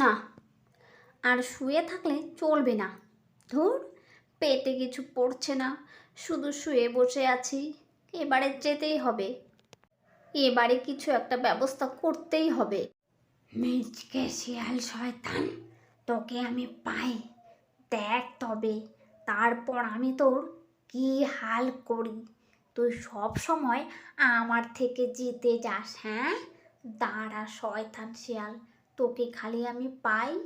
না, আর শুয়ে থাকলে চলবে না। ধুর, পেটে কিছু পড়ছে না, শুধু শুয়ে বসে আছি। এবারে যেতেই হবে। এবারে কিছু একটা ব্যবস্থা করতেই হবে। মিচকে শিয়াল শয়তান, তোকে আমি পাই। দেখ তবে, তারপর আমি তোর কি হাল করি। তুই সব সময় আমার থেকে জিতে যাস হ্যাঁ? দাঁড়া, শয়তান শিয়াল, তোকে খালি আমি পাই।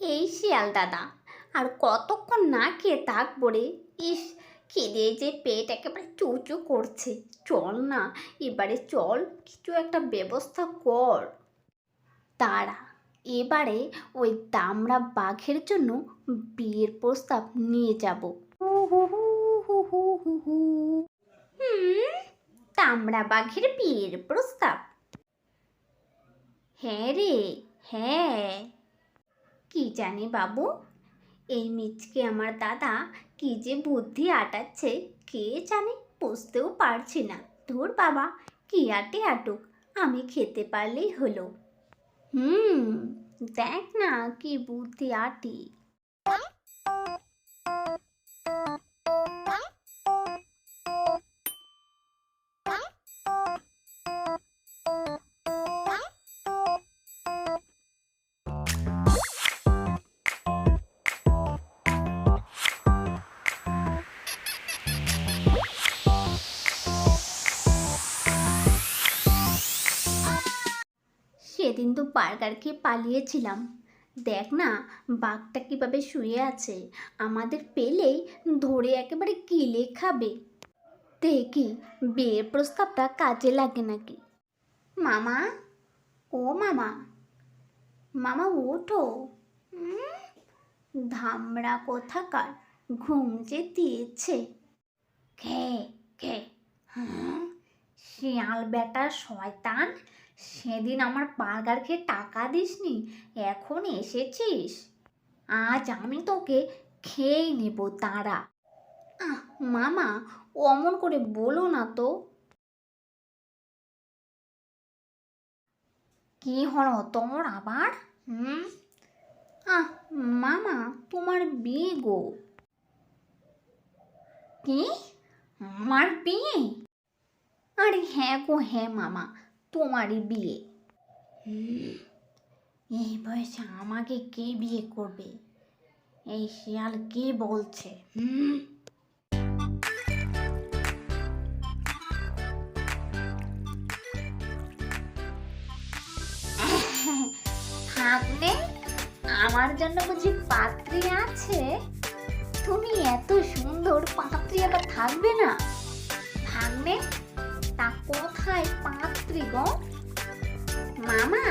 এই শিয়াল দাদা, আর কতক্ষণ না খেয়ে থাকব রে? ইস, খিদে যে পেট একেবারে চুচু করছে। চল না, এবারে চল, কিছু একটা ব্যবস্থা কর। তারা এবারে ওই দামড়া বাঘের জন্য বিয়ের প্রস্তাব নিয়ে যাব। হুম দামড়া বাঘের বিয়ের প্রস্তাব। হ্যাঁ রে হ্যাঁ। কি জানি বাবু, এই মিচকে আমার দাদা কি যে বুদ্ধি আটাচ্ছে, কে জানে, বুঝতেও পারছি না। ধুর বাবা, কি আটে আটুক, আমি খেতে পারলেই হলো। হুম, দেখ না কি বুদ্ধি আটি। সেদিন তো বার্গার খেয়ে পালিয়েছিলাম। দেখ না, বাঘটা কীভাবে শুয়ে আছে। আমাদের পেলেই ধরে একেবারে কিলে খাবে দেখি, বিয়ের প্রস্তাবটা কাজে লাগে নাকি? মামা? ও মামা? মামা, ওঠো। ধামড়া কোথাকার, ঘুম যে দিয়েছে। খে খে। হ্যাঁ। শিয়াল বেটা শয়তান, সেদিন আমার বার্গার খেয়ে টাকা দিসনি? এখন এসেছিস? আজ আমি তোকে খেয়েই নেব তারা আহ, মামা অমন করে বলো না তো। কি হলো তোর আবার? হুম? আহ, মামা, তোমার বিয়ে গো। কি? আমার বিয়ে? আরে হ্যাঁ গো হ্যাঁ মামা, তোমারই বিয়ে। এই বয়সে আমাকে কে বিয়ে করবে? এই শিয়াল কে বলছে? থাকলে আমার জন্য বুঝি পাত্রী আছে? তুমি এত সুন্দর পাত্রী আবার থাকবে না? থাকবে কোথায় পাত্রী গো মামা,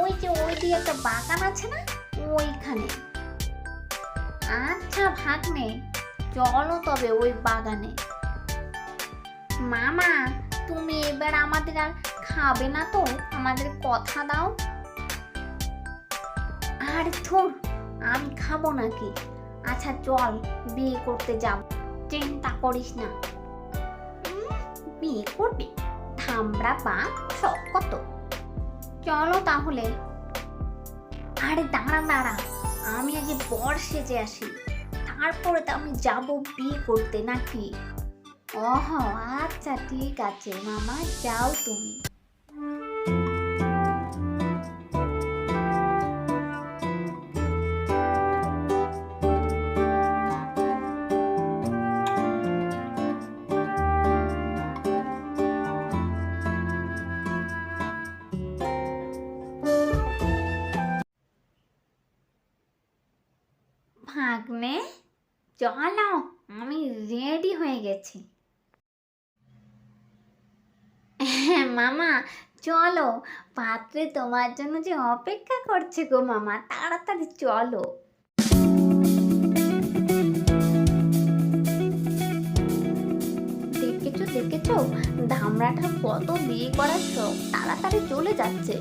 ওই যে ওই দিয়ে একটা বাগান আছে না, ওইখানে। আচ্ছা ভাগ্নে, চলো তবে ওই বাগানে। মামা, তুমি এবার আমাদের আর খাবে না তো, আমাদের কথা দাও। আর থুর আমি খাব নাকি। আচ্ছা চল, বিয়ে করতে যাব। চিন্তা করিস না। বিয়ে করবে। থামড়া বা সব কত? চলো তাহলে। আরে দাঁড়া দাঁড়া। আমি আগে বর সেজে আসি। তারপরে তো আমি যাব বিয়ে করতে নাকি? ওহ আচ্ছা ঠিক আছে। মামা, যাও তুমি। ভাগ্নে? চলো আমি রেডি হয়ে গেছি। হ্যাঁ মামা, চলো। পাত্রে তোমার জন্য যে অপেক্ষা করছে গো মামা, তাড়াতাড়ি চলো। দেখেছ দেখেছ? ধামড়াটা কত বিয়ে করার শখ, তাড়াতাড়ি চলে যাচ্ছে।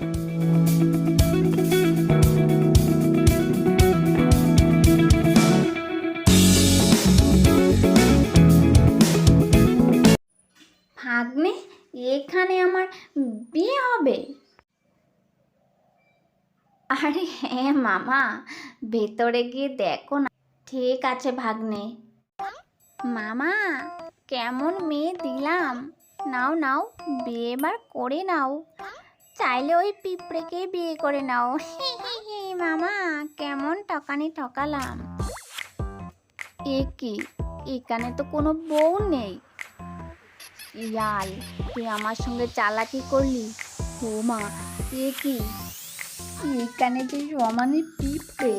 এখানে আমার বিয়ে হবে। আরে হ্যাঁ মামা, ভেতরে গিয়ে দেখো না। ঠিক আছে ভাগ্নে। মামা, কেমন মেয়ে দিলাম। নাও নাও, বিয়ে এবার করে নাও। চাইলে ওই পিঁপড়েকেই বিয়ে করে নাও। মামা, কেমন টকানি ঠকালাম। এ কি? এখানে তো কোনো বউ নেই। ইয়াল তুই আমার সঙ্গে চালাকি করলি? ও মা এ কি? এখানে যে সমানে পিঁপড়ে।